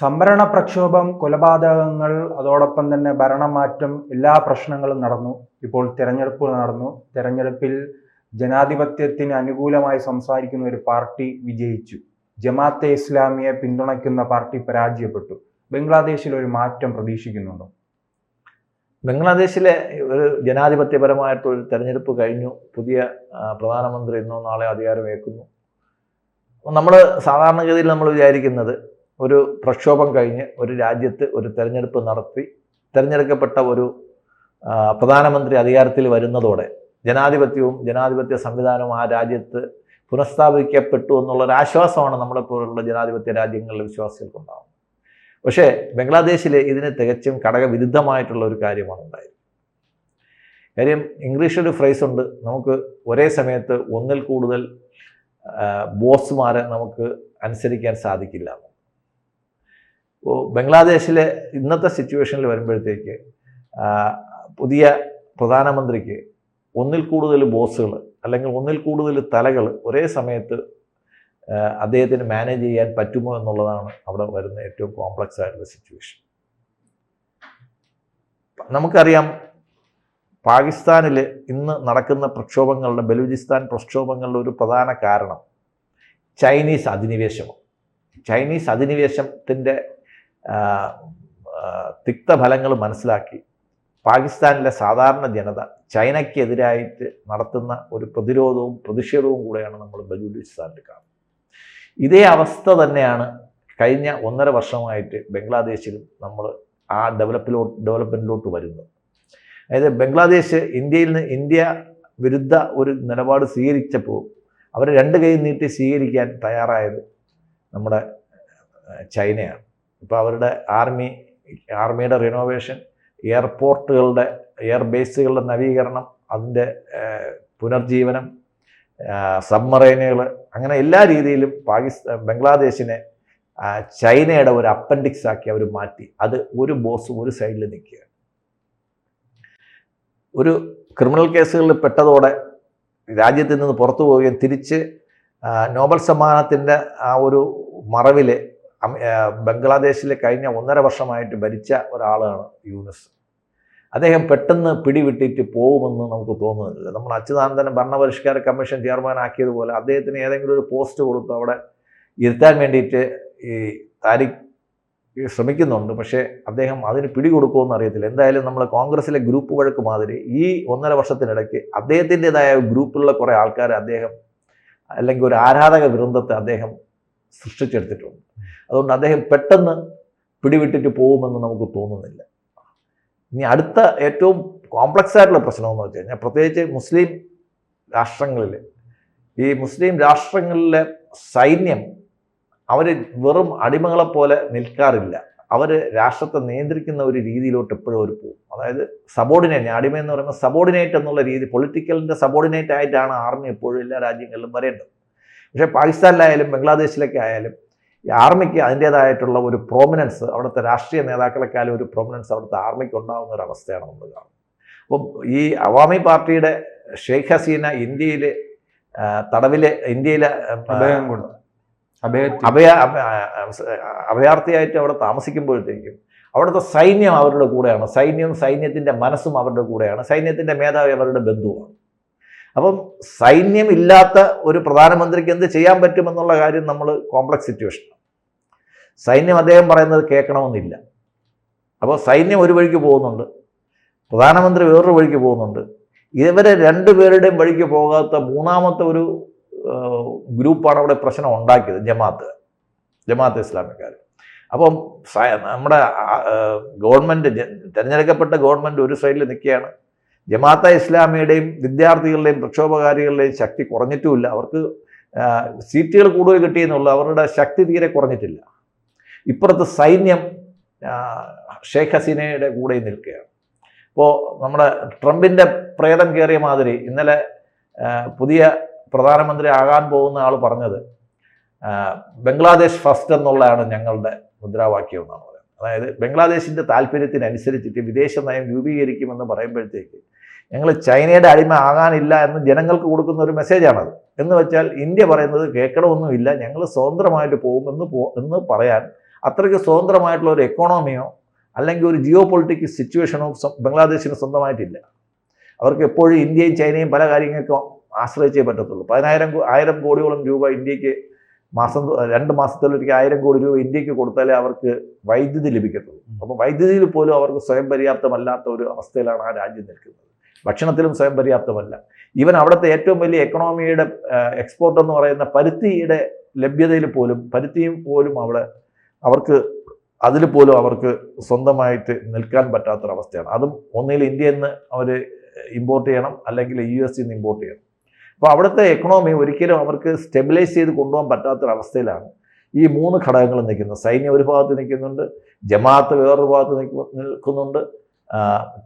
സംവരണ പ്രക്ഷോഭം കൊലപാതകങ്ങൾ അതോടൊപ്പം തന്നെ ഭരണമാറ്റം എല്ലാ പ്രശ്നങ്ങളും നടന്നു. ഇപ്പോൾ തിരഞ്ഞെടുപ്പ് നടന്നു. തിരഞ്ഞെടുപ്പിൽ ജനാധിപത്യത്തിന് അനുകൂലമായി സംസാരിക്കുന്ന ഒരു പാർട്ടി വിജയിച്ചു. ജമാഅത്തെ ഇസ്ലാമിയെ പിന്തുണയ്ക്കുന്ന പാർട്ടി പരാജയപ്പെട്ടു. ബംഗ്ലാദേശിൽ ഒരു മാറ്റം പ്രതീക്ഷിക്കുന്നുണ്ടോ? ബംഗ്ലാദേശിലെ ഒരു ജനാധിപത്യപരമായിട്ടൊരു തെരഞ്ഞെടുപ്പ് കഴിഞ്ഞു. പുതിയ പ്രധാനമന്ത്രി ഇന്നോ നാളെ അധികാരമേക്കുന്നു നമ്മൾ സാധാരണഗതിയിൽ നമ്മൾ വിചാരിക്കുന്നത് ഒരു പ്രക്ഷോഭം കഴിഞ്ഞ് ഒരു രാജ്യത്ത് ഒരു തെരഞ്ഞെടുപ്പ് നടത്തി തിരഞ്ഞെടുക്കപ്പെട്ട ഒരു പ്രധാനമന്ത്രി അധികാരത്തിൽ വരുന്നതോടെ ജനാധിപത്യവും ജനാധിപത്യ സംവിധാനവും ആ രാജ്യത്ത് പുനഃസ്ഥാപിക്കപ്പെട്ടു എന്നുള്ളൊരു ആശ്വാസമാണ് നമ്മളെപ്പോലുള്ള ജനാധിപത്യ രാജ്യങ്ങളിലെ വിശ്വാസികൾക്കുണ്ടാകുന്നത് പക്ഷേ ബംഗ്ലാദേശിൽ ഇതിന് തികച്ചും ഘടകവിരുദ്ധമായിട്ടുള്ള ഒരു കാര്യമാണ് ഉണ്ടായത്. കാര്യം ഇംഗ്ലീഷിൽ ഒരു ഫ്രേസ് ഉണ്ട്. നമുക്ക് ഒരേ സമയത്ത് ഒന്നിൽ കൂടുതൽ ബോസ്മാരെ നമുക്ക് അനുസരിക്കാൻ സാധിക്കില്ല ബംഗ്ലാദേശിലെ ഇന്നത്തെ സിറ്റുവേഷനിൽ വരുമ്പോഴത്തേക്ക് പുതിയ പ്രധാനമന്ത്രിക്ക് ഒന്നിൽ കൂടുതൽ ബോസുകൾ അല്ലെങ്കിൽ ഒന്നിൽ കൂടുതൽ തലകൾ ഒരേ സമയത്ത് അദ്ദേഹത്തിന് മാനേജ് ചെയ്യാൻ പറ്റുമോ എന്നുള്ളതാണ് അവിടെ വരുന്ന ഏറ്റവും കോംപ്ലക്സ് ആയിട്ടുള്ള സിറ്റുവേഷൻ നമുക്കറിയാം പാകിസ്ഥാനിൽ ഇന്ന് നടക്കുന്ന പ്രക്ഷോഭങ്ങളുടെ ബലൂചിസ്ഥാൻ പ്രക്ഷോഭങ്ങളുടെ ഒരു പ്രധാന കാരണം ചൈനീസ് അധിനിവേശമാണ്. ചൈനീസ് അധിനിവേശത്തിന്റെ തിക്തഫലങ്ങൾ മനസ്സിലാക്കി. പാകിസ്ഥാനിലെ സാധാരണ ജനത ചൈനയ്ക്കെതിരായിട്ട് നടത്തുന്ന ഒരു പ്രതിരോധവും പ്രതിഷേധവും കൂടെയാണ് നമ്മൾ ബലൂചിസ്ഥാനിൽ കാണുന്നത്. ഇതേ അവസ്ഥ തന്നെയാണ് കഴിഞ്ഞ ഒന്നര വർഷമായിട്ട് ബംഗ്ലാദേശിലും നമ്മൾ ആ ഡെവലപ്പിലോ ഡെവലപ്മെന്റിലോട്ട് വരുന്നത്. അതായത് ബംഗ്ലാദേശ് ഇന്ത്യയിൽ നിന്ന് ഇന്ത്യ വിരുദ്ധ ഒരു നിലപാട് സ്വീകരിച്ചപ്പോൾ അവർ രണ്ട് കൈ നീട്ടി സ്വീകരിക്കാൻ തയ്യാറായത് നമ്മുടെ ചൈനയാണ്. ഇപ്പോൾ അവരുടെ ആർമി ആർമിയുടെ റിനോവേഷൻ എയർപോർട്ടുകളുടെ എയർ ബേസുകളുടെ നവീകരണം അതിന്റെ പുനർജീവനം സബ്മറൈനുകൾ അങ്ങനെ എല്ലാ രീതിയിലും പാകിസ്ഥാൻ ബംഗ്ലാദേശിനെ ചൈനയുടെ ഒരു അപ്പൻഡിക്സ് ആക്കി അവർ മാറ്റി. അത് ഒരു ബോസ് ഒരു സൈഡിൽ നിൽക്കുക ഒരു ക്രിമിനൽ കേസുകളിൽ പെട്ടതോടെ രാജ്യത്തിൽ നിന്ന് പുറത്തു പോവുകയും തിരിച്ച് നോബൽ സമ്മാനത്തിന്റെ ആ ഒരു മറവിൽ ആ, കഴിഞ്ഞ ഒന്നര വർഷമായിട്ട് ഭരിച്ച ഒരാളാണ് യൂനസ്. അദ്ദേഹം പെട്ടെന്ന് പിടിവിട്ടിട്ട് പോകുമെന്ന് നമുക്ക് തോന്നുന്നില്ല. നമ്മൾ അച്യുതാനന്ദനെ ഭരണപരിഷ്കാര കമ്മീഷൻ ചെയർമാൻ ആക്കിയതുപോലെ അദ്ദേഹത്തിന് ഏതെങ്കിലും ഒരു പോസ്റ്റ് കൊടുത്ത് അവിടെ ഇരുത്താൻ വേണ്ടിയിട്ട് ഈ താരിഖ് ശ്രമിക്കുന്നുണ്ട്. പക്ഷേ അദ്ദേഹം അതിന് പിടികൊടുക്കുമെന്ന് അറിയത്തില്ല. എന്തായാലും നമ്മൾ കോൺഗ്രസിലെ ഗ്രൂപ്പ് വഴക്ക് മാതിരി ഈ ഒന്നര വർഷത്തിനിടയ്ക്ക് അദ്ദേഹത്തിന്റെതായ ഗ്രൂപ്പിലുള്ള കുറേ ആൾക്കാർ അദ്ദേഹം അല്ലെങ്കിൽ ഒരു ആരാധക വൃന്ദത്തെ അദ്ദേഹം സൃഷ്ടിച്ചെടുത്തിട്ടുണ്ട്. അതുകൊണ്ട് അദ്ദേഹം പെട്ടെന്ന് പിടിവിട്ടിട്ട് പോകുമെന്ന് നമുക്ക് തോന്നുന്നില്ല. ഇനി അടുത്ത ഏറ്റവും കോംപ്ലക്സ് ആയിട്ടുള്ള പ്രശ്നം എന്ന് വെച്ച് കഴിഞ്ഞാൽ പ്രത്യേകിച്ച് മുസ്ലിം രാഷ്ട്രങ്ങളിൽ ഈ മുസ്ലിം രാഷ്ട്രങ്ങളിലെ സൈന്യം അവർ വെറും അടിമകളെപ്പോലെ നിൽക്കാറില്ല. അവർ രാഷ്ട്രത്തെ നിയന്ത്രിക്കുന്ന ഒരു രീതിയിലോട്ട് എപ്പോഴും അവർ പോകും. അതായത് സബോർഡിനേറ്റ് അടിമ എന്ന് പറയുമ്പോൾ സബോർഡിനേറ്റ് എന്നുള്ള രീതി പൊളിറ്റിക്കലിന്റെ സബോർഡിനേറ്റ് ആയിട്ടാണ് ആർമി എപ്പോഴും എല്ലാ രാജ്യങ്ങളിലും വരേണ്ടത്. പക്ഷേ പാകിസ്ഥാനിലായാലും ബംഗ്ലാദേശിലൊക്കെ ആയാലും ഈ ആർമിക്ക് അതിന്റേതായിട്ടുള്ള ഒരു പ്രോമിനൻസ് അവിടുത്തെ രാഷ്ട്രീയ നേതാക്കളെക്കാളും ഒരു പ്രോമിനൻസ് അവിടുത്തെ ആർമിക്ക് ഉണ്ടാകുന്ന ഒരു അവസ്ഥയാണ് നമ്മൾ കാണുന്നത്. അപ്പം ഈ അവാമി പാർട്ടിയുടെ ഷെയ്ഖ് ഹസീന ഇന്ത്യയിൽ തടവിലെ ഇന്ത്യയിലെ അഭയം കൊടുത്തു. അഭയ അഭയാർത്ഥിയായിട്ട് അവിടെ താമസിക്കുമ്പോഴത്തേക്കും അവിടുത്തെ സൈന്യം അവരുടെ കൂടെയാണ്. സൈന്യവും സൈന്യത്തിന്റെ മനസ്സും അവരുടെ കൂടെയാണ്. സൈന്യത്തിന്റെ മേധാവി അവരുടെ ബന്ധുവാണ്. അപ്പം സൈന്യം ഇല്ലാത്ത ഒരു പ്രധാനമന്ത്രിക്ക് എന്ത് ചെയ്യാൻ പറ്റുമെന്നുള്ള കാര്യം നമ്മൾ കോംപ്ലക്സ് സിറ്റുവേഷൻ സൈന്യം അദ്ദേഹം പറയുന്നത് കേൾക്കണമെന്നില്ല. അപ്പോൾ സൈന്യം ഒരു വഴിക്ക് പോകുന്നുണ്ട്. പ്രധാനമന്ത്രി വേറൊരു വഴിക്ക് പോകുന്നുണ്ട്. ഇവരെ രണ്ടുപേരുടെയും വഴിക്ക് പോകാത്ത മൂന്നാമത്തെ ഒരു ഗ്രൂപ്പാണ് അവിടെ പ്രശ്നം ഉണ്ടാക്കിയത് ജമാഅത്ത് ജമാഅത്ത് ഇസ്ലാമിക്കാർ അപ്പം നമ്മുടെ ഗവൺമെന്റ് തിരഞ്ഞെടുക്കപ്പെട്ട ഗവൺമെന്റ് ഒരു സൈഡിൽ നിൽക്കുകയാണ്. ജമാഅത്തെ ഇസ്ലാമിയുടെയും വിദ്യാർത്ഥികളുടെയും പ്രക്ഷോഭകാരികളുടെയും ശക്തി കുറഞ്ഞിട്ടുമില്ല. അവർക്ക് സീറ്റുകൾ കൂടുതൽ കിട്ടിയെന്നുള്ള. അവരുടെ ശക്തി തീരെ കുറഞ്ഞിട്ടില്ല. ഇപ്പുറത്ത് സൈന്യം ഷെയ്ഖ് ഹസീനയുടെ കൂടെ നിൽക്കുകയാണ്. ഇപ്പോൾ നമ്മുടെ ട്രംപിന്റെ പ്രേതം കയറിയ മാതിരി ഇന്നലെ പുതിയ പ്രധാനമന്ത്രി ആകാൻ പോകുന്ന ആൾ പറഞ്ഞത് ബംഗ്ലാദേശ് ഫസ്റ്റ് എന്നുള്ളതാണ് ഞങ്ങളുടെ മുദ്രാവാക്യം എന്നാണ് പറയുന്നത്. അതായത് ബംഗ്ലാദേശിന്റെ താല്പര്യത്തിനനുസരിച്ചിട്ട് വിദേശ നയം രൂപീകരിക്കുമെന്ന് പറയുമ്പോഴത്തേക്ക് ഞങ്ങൾ ചൈനയുടെ അടിമ ആകാനില്ല എന്ന് ജനങ്ങൾക്ക് കൊടുക്കുന്ന ഒരു മെസ്സേജാണത് എന്ന് വെച്ചാൽ ഇന്ത്യ പറയുന്നത് കേൾക്കണമൊന്നുമില്ല. ഞങ്ങൾ സ്വതന്ത്രമായിട്ട് പോകുമെന്ന് പോ എന്ന് പറയാൻ അത്രയ്ക്ക് സ്വതന്ത്രമായിട്ടുള്ള ഒരു എക്കോണമിയോ അല്ലെങ്കിൽ ഒരു ജിയോ പൊളിറ്റിക്കൽ സിറ്റുവേഷനോ ബംഗ്ലാദേശിന് സ്വന്തമായിട്ടില്ല. അവർക്ക് എപ്പോഴും ഇന്ത്യയും ചൈനയും പല കാര്യങ്ങൾക്കും ആശ്രയിച്ചേ പറ്റത്തുള്ളൂ. പതിനായിരം ആയിരം കോടിയോളം രൂപ ഇന്ത്യയ്ക്ക് മാസം രണ്ട് മാസത്തിലൊരിക്കൽ ആയിരം കോടി രൂപ ഇന്ത്യയ്ക്ക് കൊടുത്താലേ അവർക്ക് വൈദ്യുതി ലഭിക്കത്തുള്ളൂ. അപ്പോൾ വൈദ്യുതിയിൽ പോലും അവർക്ക് സ്വയം പര്യാപ്തമല്ലാത്ത ഒരു അവസ്ഥയിലാണ് ആ രാജ്യം നിൽക്കുന്നത്. ഭക്ഷണത്തിലും സ്വയം പര്യാപ്തമല്ല. ഈവൻ അവിടുത്തെ ഏറ്റവും വലിയ എക്കണോമിയുടെ എക്സ്പോർട്ട് എന്ന് പറയുന്ന പരുത്തിയുടെ ലഭ്യതയിൽ പോലും പരുത്തിയും പോലും അവിടെ അവർക്ക് അതിൽ പോലും അവർക്ക് സ്വന്തമായിട്ട് നിൽക്കാൻ പറ്റാത്തൊരവസ്ഥയാണ്. അതും ഒന്നിൽ ഇന്ത്യയിൽ നിന്ന് അവർ ഇമ്പോർട്ട് ചെയ്യണം അല്ലെങ്കിൽ യു എസ് നിന്ന് ഇമ്പോർട്ട് ചെയ്യണം. അപ്പോൾ അവിടുത്തെ എക്കണോമി ഒരിക്കലും അവർക്ക് സ്റ്റെബിലൈസ് ചെയ്ത് കൊണ്ടുപോകാൻ പറ്റാത്തൊരവസ്ഥയിലാണ് ഈ മൂന്ന് ഘടകങ്ങൾ നിൽക്കുന്നത്. സൈന്യം ഒരു ഭാഗത്ത് നിൽക്കുന്നുണ്ട് ജമാഅത്ത് വേറൊരു ഭാഗത്ത് നിൽക്കുന്നുണ്ട്.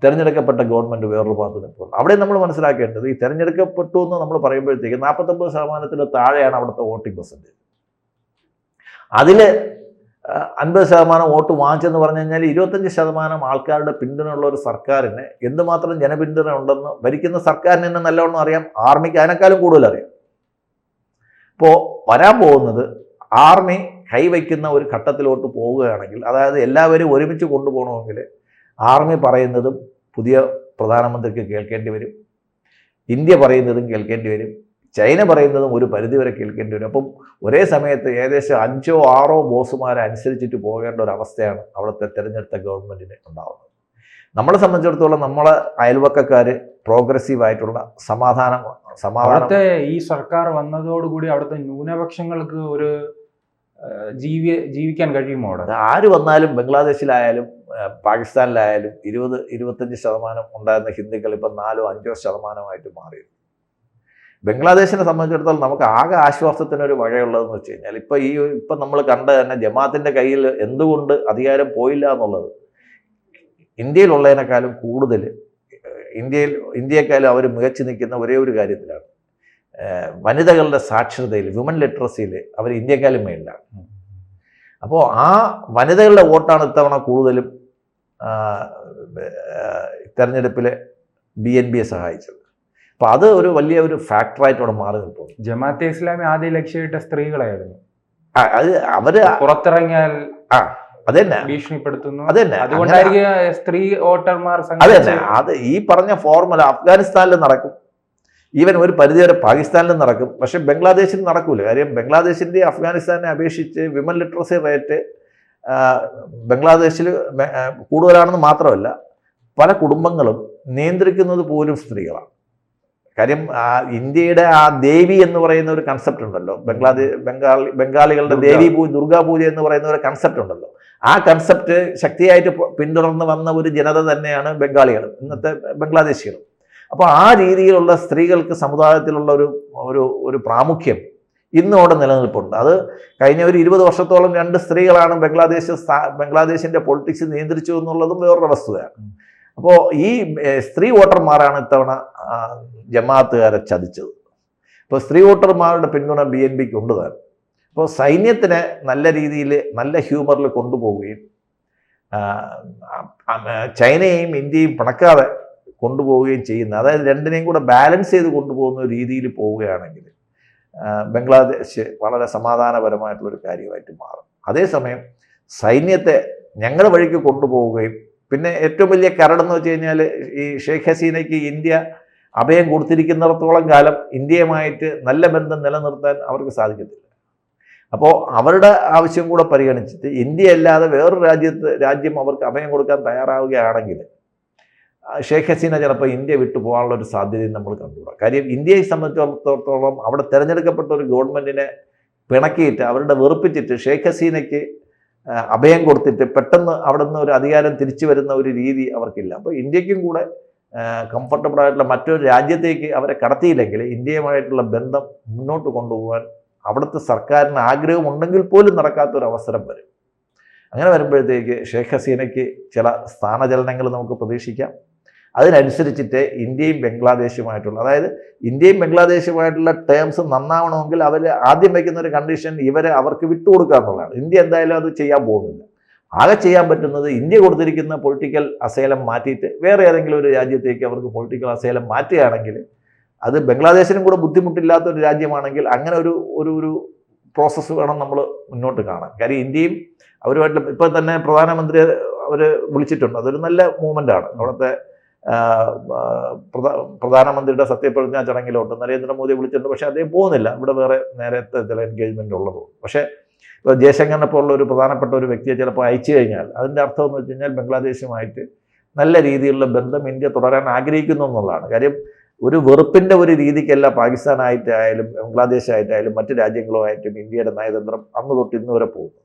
തിരഞ്ഞെടുക്കപ്പെട്ട ഗവൺമെന്റ് വേറൊരു ഭാഗത്ത് നിൽക്കുന്നുണ്ട് അവിടെ നമ്മൾ മനസ്സിലാക്കേണ്ടത് ഈ തിരഞ്ഞെടുക്കപ്പെട്ടു എന്ന് നമ്മൾ പറയുമ്പോഴത്തേക്ക് നാൽപ്പത്തൊമ്പത് ശതമാനത്തിന് താഴെയാണ് അവിടുത്തെ വോട്ടിംഗ് പെർസെന്റേജ് അതിൽ അൻപത് ശതമാനം വോട്ട് വാങ്ങിച്ചെന്ന് പറഞ്ഞു കഴിഞ്ഞാൽ ഇരുപത്തഞ്ച് ശതമാനം ആൾക്കാരുടെ പിന്തുണയുള്ള ഒരു സർക്കാരിന് എന്തുമാത്രം ജനപിന്തുണ ഉണ്ടെന്ന് ഭരിക്കുന്ന സർക്കാരിന് തന്നെ നല്ലവണ്ണം അറിയാം. ആർമിക്ക് അതിനേക്കാളും കൂടുതൽ അറിയാം. ഇപ്പോൾ വരാൻ പോകുന്നത് ആർമി കൈവയ്ക്കുന്ന ഒരു ഘട്ടത്തിലോട്ട് പോവുകയാണെങ്കിൽ അതായത് എല്ലാവരും ഒരുമിച്ച് കൊണ്ടുപോകണമെങ്കിൽ ആർമി പറയുന്നതും പുതിയ പ്രധാനമന്ത്രിക്ക് കേൾക്കേണ്ടി വരും. ഇന്ത്യ പറയുന്നതും കേൾക്കേണ്ടി വരും. ചൈന പറയുന്നതും ഒരു പരിധിവരെ കേൾക്കേണ്ടി വരും. അപ്പം ഒരേ സമയത്ത് ഏകദേശം അഞ്ചോ ആറോ ബോസുമാരെ അനുസരിച്ചിട്ട് പോകേണ്ട ഒരു അവസ്ഥയാണ് അവിടുത്തെ തിരഞ്ഞെടുത്ത ഗവൺമെന്റിന് ഉണ്ടാകുന്നത് നമ്മളെ സംബന്ധിച്ചിടത്തോളം നമ്മളെ അയൽവക്കക്കാർ പ്രോഗ്രസീവ് ആയിട്ടുള്ള സമാധാനം സമാധാനത്തെ ഈ സർക്കാർ വന്നതോടുകൂടി അവിടുത്തെ ന്യൂനപക്ഷങ്ങൾക്ക് ഒരു ജീവി ജീവിക്കാൻ കഴിയുമോ അവിടെ? ആര് വന്നാലും ബംഗ്ലാദേശിലായാലും പാകിസ്ഥാനിലായാലും ഇരുപത് ഇരുപത്തഞ്ച് ശതമാനം ഉണ്ടായിരുന്ന ഹിന്ദുക്കൾ ഇപ്പം നാലോ അഞ്ചോ ശതമാനമായിട്ട് മാറി ബംഗ്ലാദേശിനെ സംബന്ധിച്ചിടത്തോളം നമുക്ക് ആകെ ആശ്വാസത്തിനൊരു വകയുള്ളതെന്ന് വെച്ച് കഴിഞ്ഞാൽ ഇപ്പം ഈ ഇപ്പം നമ്മൾ കണ്ട തന്നെ ജമാത്തിന്റെ കയ്യിൽ എന്തുകൊണ്ട് അധികാരം പോയില്ല എന്നുള്ളത്. ഇന്ത്യയിലുള്ളതിനേക്കാളും കൂടുതൽ ഇന്ത്യയിൽ ഇന്ത്യയെക്കാളും അവർ മികച്ചു നിൽക്കുന്ന ഒരേ ഒരു കാര്യത്തിലാണ്. വനിതകളുടെ സാക്ഷരതയിൽ വിമൻ ലിറ്ററസിയിൽ അവർ ഇന്ത്യക്കാലും മേളിലാണ്. അപ്പോൾ ആ വനിതകളുടെ വോട്ടാണ് ഇത്തവണ കൂടുതലും ആ, തെരഞ്ഞെടുപ്പിൽ ബി എൻ ബിയെ സഹായിച്ചത്. അപ്പോൾ അത് ഒരു വലിയ ഒരു ഫാക്ടറായിട്ട് അവിടെ മാറി നിൽക്കുന്നു. ജമാഅത്തെ ഇസ്ലാമി ആദ്യം ലക്ഷ്യമിട്ട സ്ത്രീകളായിരുന്നു. ആ, അത് അവർ പുറത്തിറങ്ങിയാൽ അത് തന്നെ ഭീഷണിപ്പെടുത്തുന്നു. അത് തന്നെ അങ്ങനെ- അതുകൊണ്ടായിരിക്കും സ്ത്രീ വോട്ടർമാർ അതന്നെ. അത് ഈ പറഞ്ഞ ഫോർമുല അഫ്ഗാനിസ്ഥാനിൽ നടക്കും. ഈവൻ ഒരു പരിധിവരെ പാകിസ്ഥാനിലും നടക്കും. പക്ഷെ ബംഗ്ലാദേശിൽ നടക്കൂല. കാര്യം ബംഗ്ലാദേശിന്റെ അഫ്ഗാനിസ്ഥാനെ അപേക്ഷിച്ച് വിമൻ ലിറ്ററസി റേറ്റ് ബംഗ്ലാദേശിൽ കൂടുതലാണെന്ന് മാത്രമല്ല പല കുടുംബങ്ങളും നിയന്ത്രിക്കുന്നത് പോലും സ്ത്രീകളാണ്. കാര്യം ഇന്ത്യയുടെ ആ ദേവി എന്ന് പറയുന്ന ഒരു കൺസെപ്റ്റ് ഉണ്ടല്ലോ. ബംഗ്ലാദേശ് ബംഗാളി ബംഗാളികളുടെ ദേവി പൂജ ദുർഗാ പൂജ എന്ന് പറയുന്ന ഒരു കൺസെപ്റ്റ് ഉണ്ടല്ലോ. ആ കൺസെപ്റ്റ് ശക്തിയായിട്ട് പിന്തുടർന്ന് വന്ന ഒരു ജനത തന്നെയാണ് ബംഗാളികൾ ഇന്നത്തെ ബംഗ്ലാദേശികൾ. അപ്പോൾ ആ രീതിയിലുള്ള സ്ത്രീകൾക്ക് സമുദായത്തിലുള്ള ഒരു ഒരു ഒരു പ്രാമുഖ്യം ഇന്നും അവിടെ നിലനിൽപ്പുണ്ട്. അത് കഴിഞ്ഞ ഒരു ഇരുപത് വർഷത്തോളം രണ്ട് സ്ത്രീകളാണ് ബംഗ്ലാദേശ് ബംഗ്ലാദേശിന്റെ പൊളിറ്റിക്സ് നിയന്ത്രിച്ചു എന്നുള്ളതും വേറൊരു വസ്തുതയാണ്. അപ്പോൾ ഈ സ്ത്രീ വോട്ടർമാരാണ് ഇത്തവണ ജമാഅത്തുകാരെ ചതിച്ചത്. അപ്പോൾ സ്ത്രീ വോട്ടർമാരുടെ പിന്തുണ ബി എൻ പിക്ക് ഉണ്ട് അപ്പോൾ സൈന്യത്തിനെ നല്ല രീതിയിൽ നല്ല ഹ്യൂമറിൽ കൊണ്ടുപോവുകയും ചൈനയെയും ഇന്ത്യയും പിണക്കാതെ കൊണ്ടുപോവുകയും ചെയ്യുന്ന അതായത് രണ്ടിനെയും കൂടെ ബാലൻസ് ചെയ്ത് കൊണ്ടുപോകുന്ന രീതിയിൽ പോവുകയാണെങ്കിൽ ബംഗ്ലാദേശ് വളരെ സമാധാനപരമായിട്ടുള്ളൊരു കാര്യമായിട്ട് മാറും. അതേസമയം സൈന്യത്തെ ഞങ്ങളുടെ വഴിക്ക് കൊണ്ടുപോവുകയും പിന്നെ ഏറ്റവും വലിയ കരടെന്ന് വെച്ച് കഴിഞ്ഞാൽ ഈ ഷെയ്ഖ് ഹസീനയ്ക്ക് ഇന്ത്യ അഭയം കൊടുത്തിരിക്കുന്നിടത്തോളം കാലം ഇന്ത്യയുമായിട്ട് നല്ല ബന്ധം നിലനിർത്താൻ അവർക്ക് സാധിക്കത്തില്ല. അപ്പോൾ അവരുടെ ആവശ്യം കൂടെ പരിഗണിച്ചിട്ട് ഇന്ത്യ അല്ലാതെ വേറൊരു രാജ്യത്ത് രാജ്യം അവർക്ക് അഭയം കൊടുക്കാൻ തയ്യാറാവുകയാണെങ്കിൽ ആ, ഷെയ്ഖ് ഹസീന ചിലപ്പോൾ ഇന്ത്യ വിട്ടു പോകാനുള്ള ഒരു സാധ്യതയും നമ്മൾ കണ്ടുകൂടാം. കാര്യം ഇന്ത്യയെ സംബന്ധിച്ചിടത്തോളം അവിടെ തിരഞ്ഞെടുക്കപ്പെട്ട ഒരു ഗവൺമെന്റിനെ പിണക്കിയിട്ട് അവരുടെ വെറുപ്പിച്ചിട്ട് ഷേഖ് ഹസീനയ്ക്ക് അഭയം കൊടുത്തിട്ട് പെട്ടെന്ന് അവിടെ നിന്ന് ഒരു അധികാരം തിരിച്ചു വരുന്ന ഒരു രീതി അവർക്കില്ല. അപ്പോൾ ഇന്ത്യക്കും കൂടെ കംഫർട്ടബിൾ ആയിട്ടുള്ള മറ്റൊരു രാജ്യത്തേക്ക് അവരെ കടത്തിയില്ലെങ്കിൽ ഇന്ത്യയുമായിട്ടുള്ള ബന്ധം മുന്നോട്ട് കൊണ്ടുപോകാൻ അവിടുത്തെ സർക്കാരിന് ആഗ്രഹമുണ്ടെങ്കിൽ പോലും നടക്കാത്തൊരു അവസരം വരും. അങ്ങനെ വരുമ്പോഴത്തേക്ക് ഷേഖ് ഹസീനയ്ക്ക് ചില സ്ഥാനചലനങ്ങൾ നമുക്ക് പ്രതീക്ഷിക്കാം. അതിനനുസരിച്ചിട്ട് ഇന്ത്യയും ബംഗ്ലാദേശുമായിട്ടുള്ള അതായത് ഇന്ത്യയും ബംഗ്ലാദേശുമായിട്ടുള്ള ടേംസ് നന്നാവണമെങ്കിൽ അവർ ആദ്യം വയ്ക്കുന്ന ഒരു കണ്ടീഷൻ ഇവരെ അവർക്ക് വിട്ടുകൊടുക്കുക എന്നുള്ളതാണ്. ഇന്ത്യ എന്തായാലും അത് ചെയ്യാൻ പോകുന്നില്ല. ആകെ ചെയ്യാൻ പറ്റുന്നത് ഇന്ത്യ കൊടുത്തിരിക്കുന്ന പൊളിറ്റിക്കൽ അസേലം മാറ്റിയിട്ട് വേറെ ഏതെങ്കിലും ഒരു രാജ്യത്തേക്ക് അവർക്ക് പൊളിറ്റിക്കൽ അസേലം മാറ്റുകയാണെങ്കിൽ അത് ബംഗ്ലാദേശിനും കൂടെ ബുദ്ധിമുട്ടില്ലാത്ത ഒരു രാജ്യമാണെങ്കിൽ അങ്ങനെ ഒരു ഒരു ഒരു പ്രോസസ്സ് വേണം നമ്മൾ മുന്നോട്ട് കാണാൻ. കാര്യം ഇന്ത്യയും അവരുമായിട്ട് ഇപ്പം തന്നെ പ്രധാനമന്ത്രി അവർ വിളിച്ചിട്ടുണ്ട്. അതൊരു നല്ല മൂവ്മെന്റ് ആണ്. അവിടുത്തെ പ്രധാനമന്ത്രിയുടെ സത്യപ്രതിജ്ഞ ചടങ്ങിലോട്ട് നരേന്ദ്രമോദി വിളിച്ചിട്ടുണ്ട്. പക്ഷേ അദ്ദേഹം പോകുന്നില്ല. ഇവിടെ വേറെ നേരത്തെ ചില എൻഗേജ്മെന്റ് ഉള്ളത്. പക്ഷേ ഇപ്പോൾ ജയശങ്കറിനെ പോലുള്ള ഒരു പ്രധാനപ്പെട്ട ഒരു വ്യക്തിയെ ചിലപ്പോൾ അയച്ചു കഴിഞ്ഞാൽ അതിന്റെ അർത്ഥം എന്ന് വെച്ച് കഴിഞ്ഞാൽ ബംഗ്ലാദേശുമായിട്ട് നല്ല രീതിയിലുള്ള ബന്ധം ഇന്ത്യ തുടരാൻ ആഗ്രഹിക്കുന്നു എന്നുള്ളതാണ്. കാര്യം ഒരു വെറുപ്പിന്റെ ഒരു രീതിക്കല്ല പാകിസ്ഥാനായിട്ടായാലും ബംഗ്ലാദേശായിട്ടായാലും മറ്റു രാജ്യങ്ങളുമായിട്ടും ഇന്ത്യയുടെ നയതന്ത്രം അന്ന് തൊട്ട് ഇന്ന് വരെ പോകുന്നു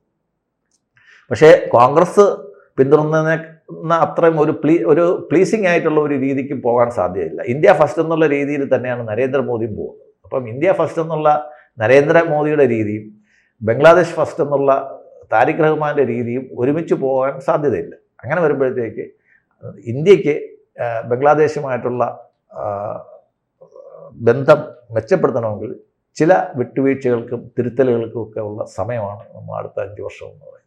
പക്ഷേ കോൺഗ്രസ് പിന്തുടർന്ന അത്രയും ഒരു പ്ലീ ഒരു പ്ലീസിങ് ആയിട്ടുള്ള ഒരു രീതിക്ക് പോകാൻ സാധ്യതയില്ല. ഇന്ത്യ ഫസ്റ്റ് എന്നുള്ള രീതിയിൽ തന്നെയാണ് നരേന്ദ്രമോദിയും പോകുന്നത്. അപ്പം ഇന്ത്യ ഫസ്റ്റ് എന്നുള്ള നരേന്ദ്രമോദിയുടെ രീതിയും ബംഗ്ലാദേശ് ഫസ്റ്റ് എന്നുള്ള താരിഖ് റഹ്മാന്റെ രീതിയും ഒരുമിച്ച് പോകാൻ സാധ്യതയില്ല. അങ്ങനെ വരുമ്പോഴത്തേക്ക് ഇന്ത്യയ്ക്ക് ബംഗ്ലാദേശുമായിട്ടുള്ള ബന്ധം മെച്ചപ്പെടുത്തണമെങ്കിൽ ചില വിട്ടുവീഴ്ചകൾക്കും തിരുത്തലുകൾക്കും ഒക്കെ ഉള്ള സമയമാണ് നമ്മൾ അടുത്ത അഞ്ച് വർഷം എന്ന് പറയുന്നത്.